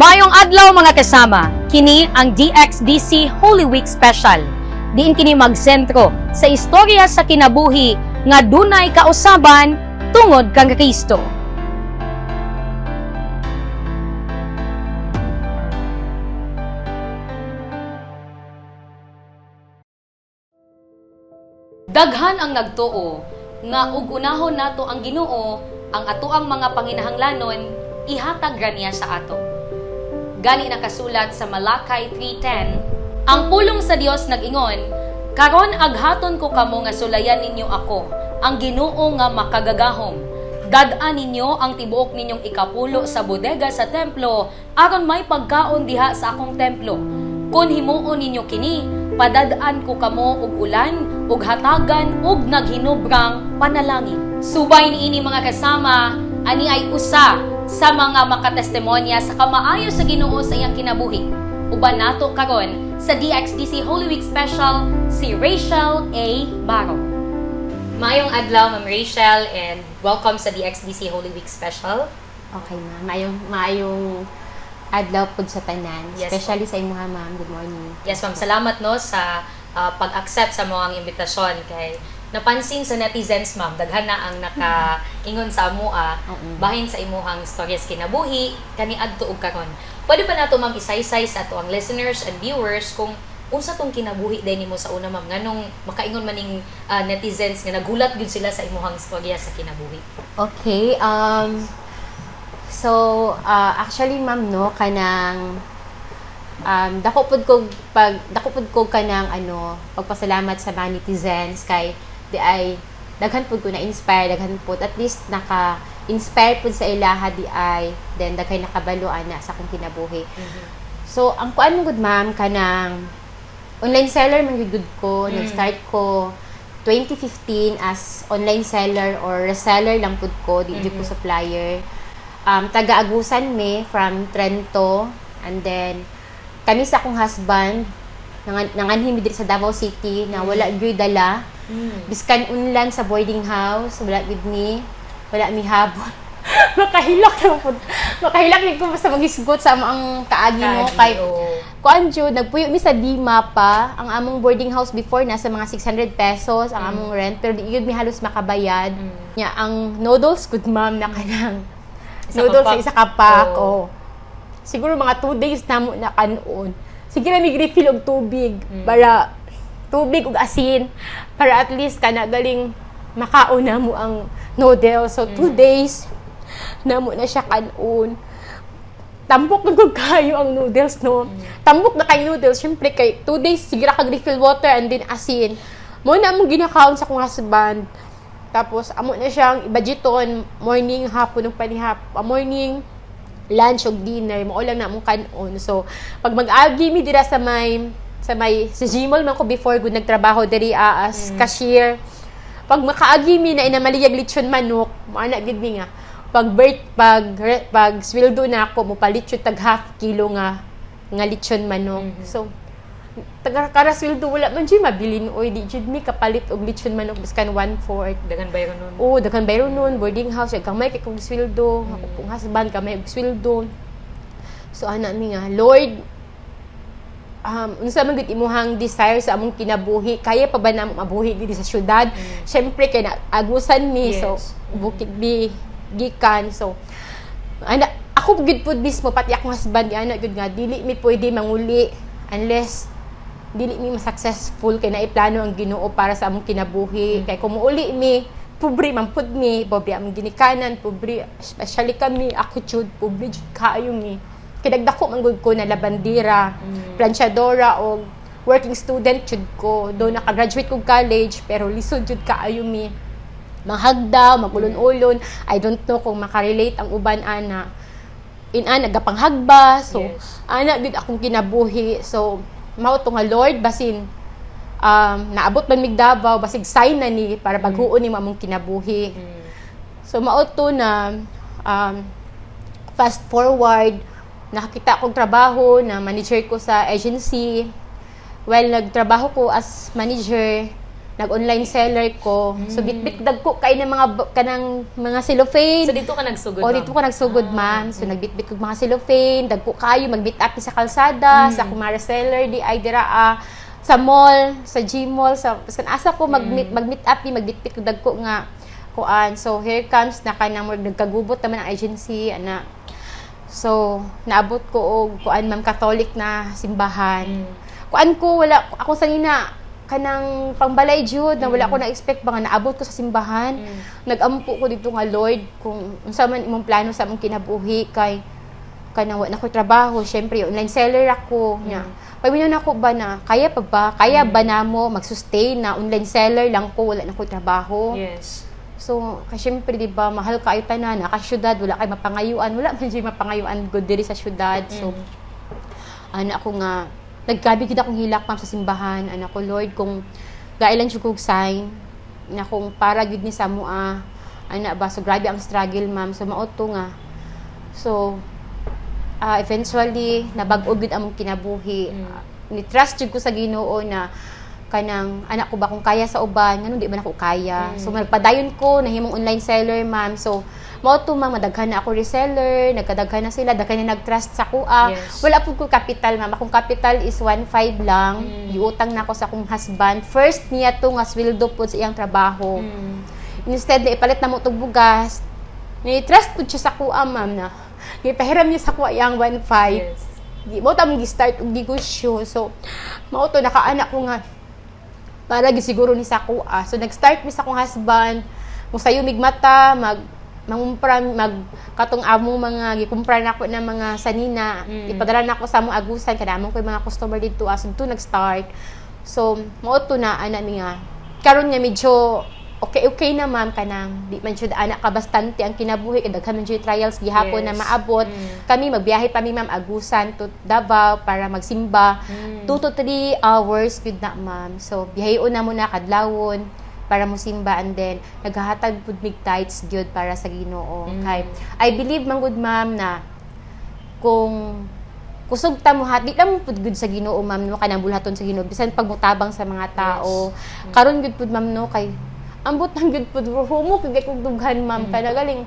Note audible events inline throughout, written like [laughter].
Mayong adlaw mga kasama, kini ang DXDC Holy Week Special. Diin kini magsentro sa istorya sa kinabuhi nga dunay kausaban tungod kang Kristo. Daghan ang nagtuo nga ug unahon nato ang Ginoo ang atoang mga panginahanglanon ihatag niya sa ato. Gani nakasulat sa Malakay 3:10, ang pulong sa Dios nag-ingon, karon aghaton ko kamo nga sulayan ninyo ako, ang Ginoo nga makagagahom. Dad-an ninyo ang tibuok ninyong ikapulo sa bodega sa templo aron may pagkaon diha sa akong templo. Kung himuon ninyo kini, padadaan ko kamo og ulan, ug hatagan ug naghinobrang panalangin. Subay niini mga kasama, ani ay usa sa mga makatestimonya sa kamaayo sa Ginoo sa iyang kinabuhi. Uban nato karon sa DXDC Holy Week Special si Rachel A. Baro. Mayong adlaw, Ma'am Rachel, and welcome sa DXDC Holy Week Special. Okay, ma'am. Maayong, maayong adlaw po sa tanan. Yes, Especially sa imuha, ma'am. Good morning. Yes, ma'am. Salamat no sa ah, pag-accept sa mga imbitasyon kay napansin sa netizens, ma'am, daghan na ang nakaingon sa amoa Oo. bahin sa imuhang stories kinabuhi kani adto ug karon. Pwede pa nato ma'am isaysay sa ato ang listeners and viewers kung unsa tong kinabuhi din nimo sa una ma'am nganong makaingon maning ah, netizens nga nagulat gyud sila sa imuhang storya sa kinabuhi. Okay. Um, so, uh, actually, ma'am, no, kanang um, dako pud ko pag dako pud ko kanang ano pagpasalamat sa mga netizens kay di ay daghan pud ko na inspire daghan pud at least naka inspire pud sa ilaha di ay then daghay nakabalo ana sa akong kinabuhi. So, ang kuan mo good ma'am kanang online seller man gyud ko, Mm. nag-start ko 2015 as online seller or reseller lang pud ko, di mm ko supplier. Um, taga-agusan me from Trento and then kami sa akong husband nangan nanganhim diri sa Davao City na wala gyud dala biskan unlan sa boarding house wala gid ni wala mi habol [laughs] makahilak lang pud makahilak gid ko basta magisgot sa ang kaagi mo kay kuan jud nagpuyo mi sa Dima pa ang among boarding house before nasa mga 600 pesos ang Mm. among rent pero di yun mi halos makabayad Mm. nya ang noodles good ma'am na kanang Isa noodles sa isa ka pack Oo. oh. siguro mga 2 days na mo na kanon sige na mi refill og tubig Mm. para tubig ug asin para at least kana galing makaon na mo ang noodles so 2 Mm. days na mo na siya kanon. Tambok na kayo ang noodles no? Tambok na kay noodles. Syempre kay 2 days sige ra kag refill water and then asin. Mo na mo ginakaon sa akong husband. Tapos amo na siyang budgeton morning hapon ug panihap ah, morning lunch ug dinner. Mo lang na mo kanon. So pag mag-agi mi dira sa may sa may sa Gmall man ko before good nagtrabaho diri ah, as cashier pag makaagi mi na inamaliyag lechon manok maana gid mi nga pag birth pag re- pag sweldo na ako mo palit yun tag half kilo nga nga lechon manok Mhm. so taga kara sweldo wala man jud mabilin oy di jud mi kapalit og lechon manok biskan 1/4 Dagan bayro nun. Oo, daghan bayro nun, boarding house, kay kamay kay kong sweldo, Mm. ako pong husband kamay og sweldo. So ana mi nga, Lord, um, unsa man gid imuhang desire sa among kinabuhi, kaya pa ba namo mabuhi diri sa syudad? Syempre kay na agusan mi, so Yes. bukid bi gikan, so ana ako gid pud mismo pati akong husband ana gud nga dili mi pwede manguli unless dili mi successful kay naiplano ang Ginoo para sa among kinabuhi. Kay kung muuli mi pobre man pud mi pobre among ginikanan pobre especially kami ako jud pobre jud kaayo mi kay dagdako man gud ko na labandera planchadora o working student jud ko do naka-graduate kog college pero lisod jud kaayo mi manghagdaw, magulon-ulon. I don't know kung makarelate ang uban ana. In ana gapanghagba. So, Yes. ana gid akong kinabuhi. So, mao to nga Lord basin um, naabot man mig Davao basig sign na ni para paghuon ni among kinabuhi. Mm. So mao to na um, fast forward nakakita akong trabaho na manager ko sa agency. While nagtrabaho ko as manager, nag-online seller ko. So bitbit dagko kay ng mga kanang mga cellophane. So dito ka nagsugod, O ma'am? dito ko nagsugod, Ah, ma'am. So, nagbitbit ko mga cellophane, dagko kayo, magbit up sa kalsada, Mm. sa kumara seller, di ay dira ah, sa mall, sa G-mall, sa kan asa ko mag-meet, Mm. mag-meet up, di magbitbit ko dagko nga kuan. So, here comes na kanang nagkagubot naman ang agency, ana. So, naabot ko og kuan ma'am Catholic na simbahan. Mm. Kuan ko wala ako sa nina kanang pangbalay jud na wala Mm. ko na expect ba nga naabot ko sa simbahan Mm. nagampo ko dito nga Lord kung unsa man imong plano sa among kinabuhi kay kanang wa na ko trabaho syempre online seller ako nya pagminyo na ko ba na kaya pa ba kaya ba namo mag-sustain na online seller lang ko wala na ko trabaho Yes. So kay syempre di ba mahal kaayo tanan naka syudad wala kay mapangayuan. Wala man jud mapangayuan good diri sa syudad. So Mm. ana ko nga naggabi gid akong hilak ma'am sa simbahan. Ana ko Lord kung gailan jud kog sign na kung para gid ni sa mua ana ba? So grabe ang struggle ma'am. So mao to nga. So ah, eventually nabag-o gid among kinabuhi. Mm. ni trust jud ko sa Ginoo na kanang anak ko ba kung kaya sa uban ngano di man ako kaya Mm. so nagpadayon ko nahimong online seller ma'am so mao to ma'am madaghan na ako reseller nagkadaghan na sila daghan na nag-trust sa kuha Yes. wala po ko capital ma'am akong capital is 1.5 lang Mm. giutang na ako sa akong husband first niya to nga sweldo po sa iyang trabaho Mm. instead na ipalit na mo tog bugas ni trust po siya sa kuha ma'am na gipahiram niya sa kuha iyang 1.5 Yes. mo tam gi-start og negosyo so mao to nakaanak ko nga para gisiguro ni sa kuha so nag-start mi sa akong husband. Mo sayo mig mata mag mangumpra mag katong among mga gikumpra na mga sanina. Mm. ipadala nako sa among agusan kada among koy mga customer dito as to nag-start. So mao to na ana mi nga karon nga medyo okay okay na ma'am kanang di man jud anak ka bastante ang kinabuhi kay daghan man jud trials gihapon na Yes. maabot. Mm. kami magbiyahe pa mi ma'am agusan to Davao para magsimba. Mm. 2 to 3 hours good na ma'am. So biyaheon na muna kadlawon para mo simba and then naghahatag pud mig tithes gyud para sa Ginoo. Mm. kay I believe man good ma'am na kung kusog ta mo hat di lang pud gud sa Ginoo ma'am no kanang bulhaton sa Ginoo. Bisan pagmutabang sa mga tao. Karon gud pud ma'am no kay ambot lang gud pud humo kay kog dughan ma'am kay galing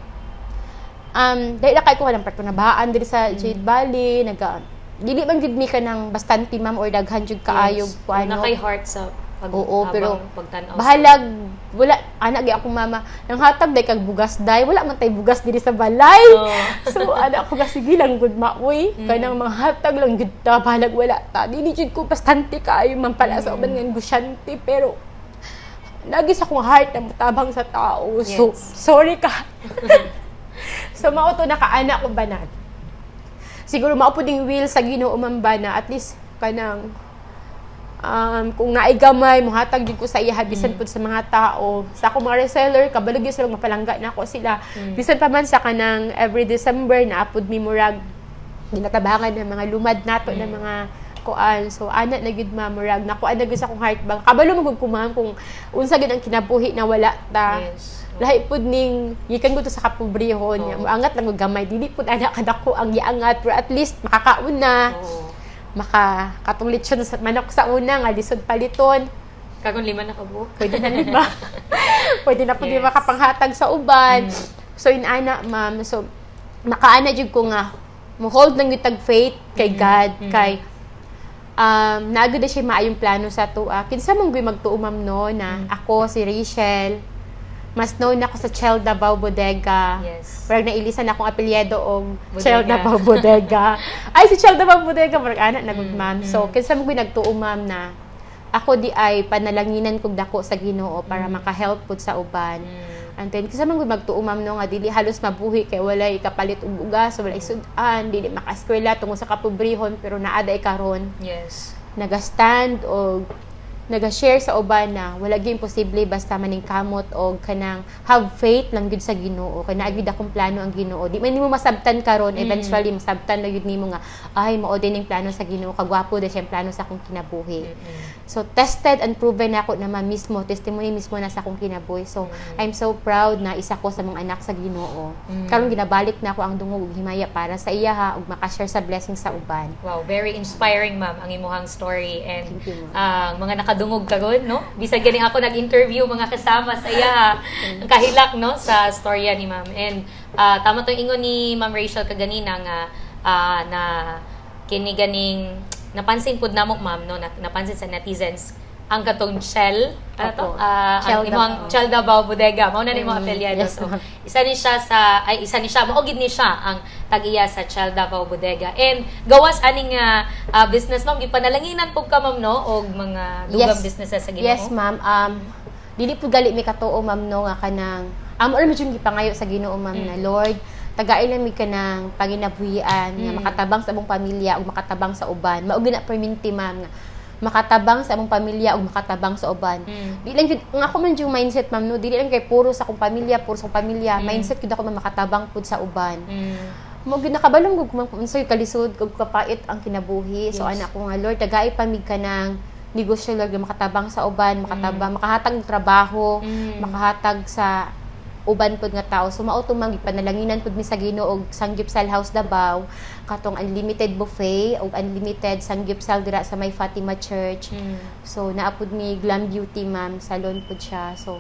um dahil kay ko kanang pertunabahan diri sa Jade Valley naga dili man gid mi kanang bastante ma'am or daghan jud kaayog Yes. kuano Nakay heart sa pag Oo, pero pagtanaw. sa- bahalag wala anak gyud akong mama nang hatag day kag bugas day wala man tay bugas diri sa balay Oo. [laughs] so anak ko kasi gilang good maoy Mm. kanang mga hatag lang gud ta bahalag wala ta dili jud ko bastante kaayo man pala sa Mm. uban nga negosyante pero lagi sa akong heart na mutabang sa tao. So Yes. sorry ka. [laughs] So mao to nakaanak ko banat siguro mao pud ding will sa Ginoo man ba na? At least kanang um, kung naay gamay, muhatag jud ko sa iya bisan pud sa mga tao. Sa ako mga reseller, kabalog yun sila mapalangga na ako sila. Bisan pa man sa kanang every December na apod mi murag dinatabangan ng mga lumad nato ng mga kuan. So ana na gid ma murag nakuan na gid sa akong heart bang kabalo magud ko ma'am kung unsa gid ang kinabuhi na wala ta. Yes. Lahi pud ning gikan ko to sa kapobrehon. Oo. Muangat lang og gamay dili pud ana kadako ang giangat pero at least makakaon na Oo. maka katong lechon sa manok sa una nga lisod paliton Kagon lima na kabuok. pwede na lima [laughs] pwede na pud Yes. makapanghatag sa uban Mm. so inana ma'am so makaana jud ko nga mo hold lang gitag faith kay God Mm. kay um naagad na siya maayong plano sa tuwa kinsa man gyud magtuo ma'am no na Mm. ako si Rachel mas known ako sa Chel Davao Bodega Yes. Parang nailisan akong apelyido og. Chel Davao Bodega. [laughs] Ay, si Chel Davao Bodega, parang anak na Mm, ma'am. mm. So, kinsa mo nagtuo ma'am na ako di ay panalanginan kog dako sa Ginoo para Mm. maka-help pud sa uban. Mm. And then, kinsa man magtuo ma'am no nga dili halos mabuhi kay walay kapalit og ugas, walay sudan, dili maka-eskwela tungod sa kapobrehon pero naa day karon Yes. nagastand o naga-share sa uban na wala gyud imposible basta maning kamot o kanang have faith lang gyud sa Ginoo kay naa gyud akong plano ang Ginoo di man nimo masabtan karon Mm. eventually masabtan na gyud nimo nga ay mao din ning plano sa Ginoo kagwapo da siyang plano sa akong kinabuhi Mm-mm. so tested and proven na ako naman mismo testimony mismo na sa akong kinabuhi so Mm. I'm so proud na isa ko sa mga anak sa Ginoo Mm. karon ginabalik na ako ang dungog ug himaya para sa iya ha ug maka-share sa blessing sa uban Wow, very inspiring, ma'am, ang imuhang story and Thank you, ma'am. ang mga nakadungog karon no? Bisag gani ako nag-interview mga kasama sa iya ang kahilak no? Sa storya ni ma'am. And ah, tama tong ingon ni ma'am Rachel kaganina nga ah, na kini ganing napansin pud namo ma'am no? Na, napansin sa netizens ang katong Shell ano to. Ah, ang imong. Shell Davao Bodega mao na ni mga Mm, apelyado yes, so isa ni siya sa ay isa ni siya maugid ni siya ang tag-iya sa Shell Davao Bodega and gawas aning nga ah, business ma'am gipanalanginan pug ka ma'am no og mga dugang Yes. businesses sa Ginoo Yes, ma'am. Um, dili po gali mi katuo, ma'am, no, nga kanang, um, or medyo gipangayo sa ginoo, ma'am, Mm. na Lord, tagailan mi ka ng paginabuhian, nga Mm. makatabang sa among pamilya, ug makatabang sa uban. Mao na perminti, ma'am, nga makatabang sa among pamilya ug makatabang sa uban. Mm. Di lang nga ako man yung mindset ma'am no, dili lang kay puro sa akong pamilya, puro sa akong pamilya, Mm. mindset gyud ako na makatabang pud sa uban. Mm. Mo gyud nakabalong gug man unsoy kalisod kag kapait ang kinabuhi. So Yes. ana ko nga Lord, tagay pa mig ka ng negosyo Lord makatabang sa uban, makatabang makahatag ng trabaho, Mm. makahatag sa uban pud nga tao. So mao to mang gipanalanginan pud mi sa Ginoo og Sanggipsal House Davao, katong unlimited buffet og unlimited Sanggipsal dira sa may Fatima Church. Mm. So naapod mi Glam Beauty ma'am, salon pud siya. So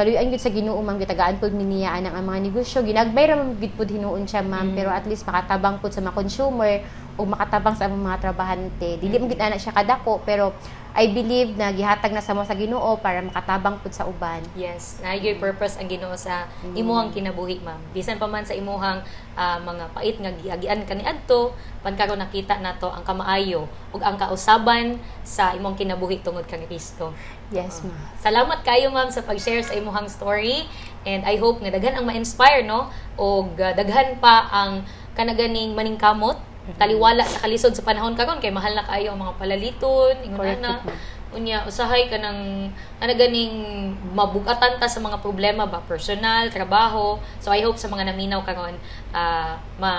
kaluyan gyud sa Ginoo ma'am gitagaan pud mi niya ang mga negosyo ginagmay ra man gid pud hinuon siya ma'am Mm. pero at least makatabang pud sa mga consumer o makatabang sa among mga trabahante. Dili mo gid ana siya kadako pero I believe na gihatag na sa mo sa Ginoo para makatabang pud sa uban. Yes, na yung purpose ang Ginoo sa imuhang kinabuhi, ma'am. Bisan pa man sa imuhang ah, mga pait nga giagian kaniadto, pankaron nakita nato ang kamaayo ug ang kausaban sa imong kinabuhi tungod kang Kristo. Yes ma'am. Salamat kayo ma'am sa pag-share sa imuhang story and I hope nga daghan ang ma-inspire no og uh, daghan pa ang kanaganing maningkamot taliwala sa kalisod sa panahon karon kay mahal na kayo ang mga palaliton ingon na unya usahay ka ng ana ganing mabugatan ta sa mga problema ba? Personal trabaho. So I hope sa mga naminaw karon ah, ma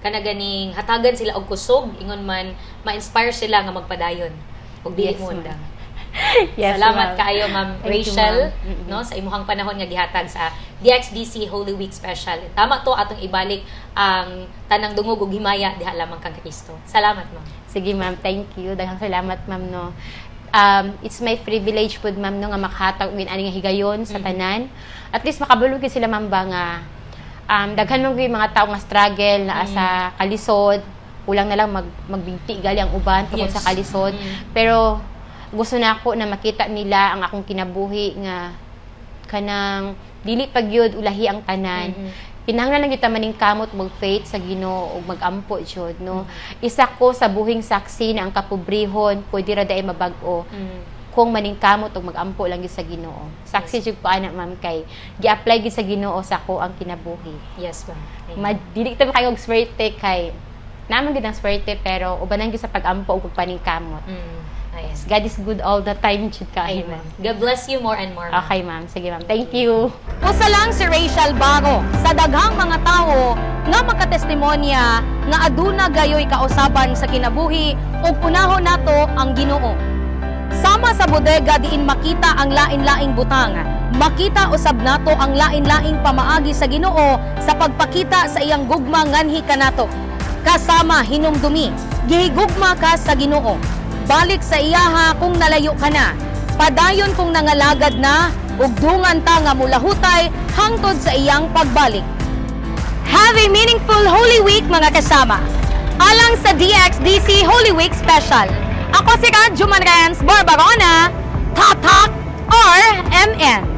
kana ganing hatagan sila og kusog ingon man ma-inspire sila nga magpadayon. Og Yes, mo [laughs] Yes, Salamat ma'am. kaayo Ma'am Thank you, Rachel ma'am. Mm-mm. no sa imuhang panahon nga gihatag sa DXDC Holy Week Special. Tama to atong ibalik ang tanang dungog ug himaya diha lamang kang Kristo. Salamat ma'am. Sige ma'am, thank you. Daghang salamat ma'am no. Um, it's my privilege pud ma'am no nga makahatag min ani nga higayon sa tanan. At least makabulog gid sila ma'am ba nga um, daghan man gyud mga tao nga struggle na Mhm. sa kalisod. Kulang na lang mag magbinti gali ang uban tungkol Yes. sa kalisod. Mhm. Pero gusto na ako na makita nila ang akong kinabuhi nga kanang dili pa gyud ulahi ang tanan Mhm. kinahanglan lang kita maning kamot mag faith sa Ginoo ug magampo jud no isa ko sa buhing saksi na ang kapobrehon pwede ra daay mabag-o Mm. kung maning kamot ug magampo lang gyud sa Ginoo saksi jud ko ana ma'am kay gi-apply gyud sa Ginoo sa ko ang kinabuhi Yes ma'am. Amen. madili ta kayo og swerte kay naman gid ang swerte pero ubanan gyud sa pagampo ug pagpaning kamot Mm. Yes. God is good all the time jud ka Amen. ma'am God bless you more and more. ma'am. okay ma'am sige ma'am thank you Usa lang si Rachel Bago sa daghang mga tawo nga makatestimonya nga aduna gayoy kausaban sa kinabuhi ug unahon nato ang Ginoo. Sama sa bodega diin makita ang lain-laing butang. Makita usab nato ang lain-laing pamaagi sa Ginoo sa pagpakita sa iyang gugma nganhi kanato. Kasama hinumdumi, gihigugma ka sa Ginoo. Balik sa iyaha kung nalayo ka na. Padayon kung nangalagad na, ug dungan ta nga mulahutay hangtod sa iyang pagbalik. Have a meaningful Holy Week mga kasama. Alang sa DXDC Holy Week Special. Ako si Radyo Manrans Barbarona, Tatak RMN.